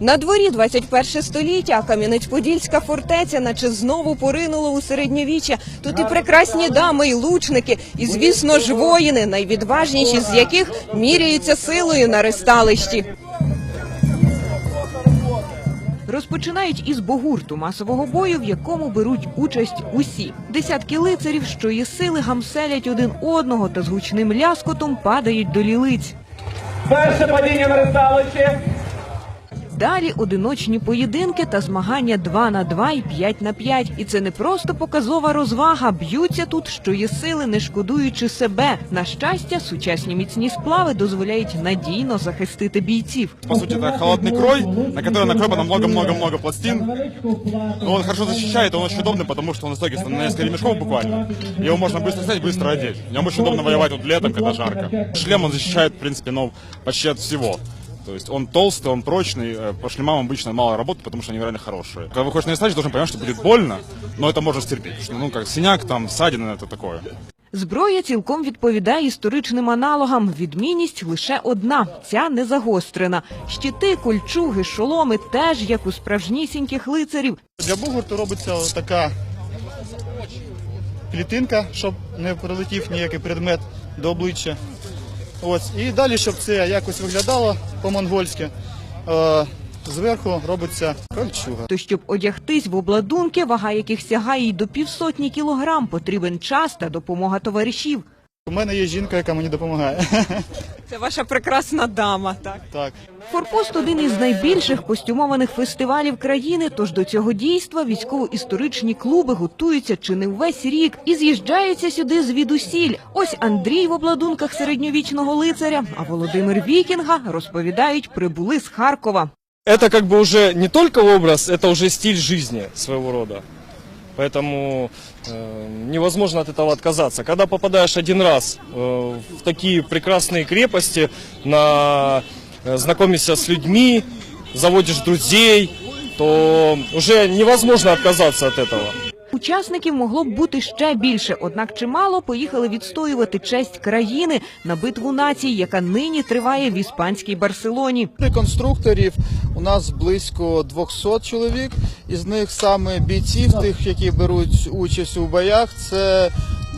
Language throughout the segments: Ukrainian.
На дворі 21 століття, а Кам'янець-Подільська фортеця, наче знову поринула у середньовіччя. Тут і прекрасні дами, і лучники, і звісно ж воїни, найвідважніші з яких міряються силою на ристалищі. Розпочинають із богурту масового бою, в якому беруть участь усі. Десятки лицарів, що є сили, гамселять один одного та з гучним ляскотом падають до лілиць. Перше падіння на ресталищі. Далі одиночні поєдинки та змагання 2 на 2 і 5 на 5. І це не просто показова розвага. Б'ються тут, що є сили, не шкодуючи себе. На щастя, сучасні міцні сплави дозволяють надійно захистити бійців. По сути, это холодный крой, на который накроено много-много-много пластин. Но он хорошо защищает, он очень удобный, потому что он стойкий, на несколько ремешков буквально. Его можно быстро снять, быстро одеть. В нем очень удобно воевать вот летом, когда жарко. Шлем он защищает, в принципе, ну, почти от всего. То есть он толстый, он прочный, э, по шлемам обычно мало работает, потому что они реально хорошие. Когда выходишь на ресталище, должен понимать, что будет больно, но это можно стерпеть. Потому что, ну, как синяк, там, ссадина, это такое. Зброя цілком відповідає історичним аналогам. Відмінність лише одна ця не загострена. Щити, кольчуги, шоломи теж як у справжнісіньких лицарів. Для бугурту робиться така клітинка, щоб не прилетів ніякий предмет до обличчя. Ось. І далі, щоб це якось виглядало по-монгольськи, е, зверху робиться кольчуга. То щоб одягтись в обладунки, вага яких сягає й до півсотні кілограм, потрібен час та допомога товаришів. У мене є жінка, яка мені допомагає. Це ваша прекрасна дама. Так Так. форпост один із найбільших костюмованих фестивалів країни. Тож до цього дійства військово-історичні клуби готуються чи не увесь рік і з'їжджаються сюди звідусіль. Ось Андрій в обладунках середньовічного лицаря, а Володимир Вікінга розповідають, прибули з Харкова. это как бы уже не только образ, это уже стиль жизни своего рода. Поэтому э, невозможно от этого отказаться. Когда попадаешь один раз э, в такие прекрасные крепости, на, э, знакомишься с людьми, заводишь друзей, то уже невозможно отказаться от этого. Учасників могло б бути ще більше, однак чимало поїхали відстоювати честь країни на битву націй, яка нині триває в іспанській Барселоні. Конструкторів у нас близько 200 чоловік, із них саме бійців, тих, які беруть участь у боях, це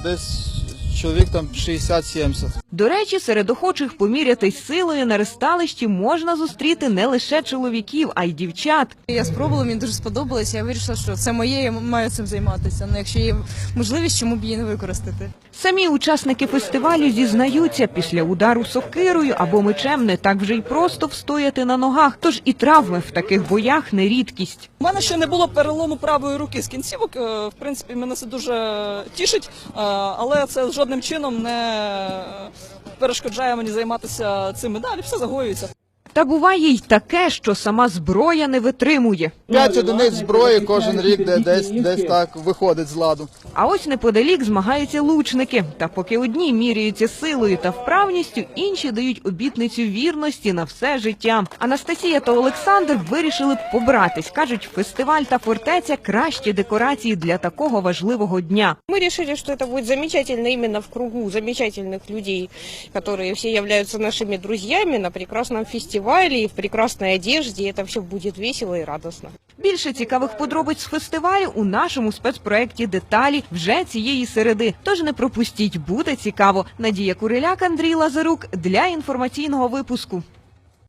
десь чоловік там 60-70. До речі, серед охочих помірятись силою на ресталищі можна зустріти не лише чоловіків, а й дівчат. Я спробувала, мені дуже сподобалось. Я вирішила, що це моє, я маю цим займатися. Ну, якщо є можливість, чому б її не використати? Самі учасники фестивалю зізнаються, після удару сокирою або мечем не так вже й просто встояти на ногах. Тож і травми в таких боях не рідкість. У мене ще не було перелому правої руки з кінцівок. е, В принципі, мене це дуже тішить, е, але це жодним чином не перешкоджає мені займатися цим далі. Все загоюється. Та буває й таке, що сама зброя не витримує. П'ять одиниць зброї кожен рік де десь десь так виходить з ладу. А ось неподалік змагаються лучники. Та поки одні міряються силою та вправністю, інші дають обітницю вірності на все життя. Анастасія та Олександр вирішили побратись. кажуть, фестиваль та фортеця кращі декорації для такого важливого дня. Мы решили, что это будет замечательно именно в кругу замечательных людей, которые все являются нашими друзьями на прекрасном фестивале в прекрасной одежде. Это все будет весело и радостно. Більше цікавих подробиць з фестивалю у нашому спецпроєкті деталі вже цієї середи. Тож не пропустіть, буде цікаво. Надія Куриляк, Андрій Лазарук для інформаційного випуску.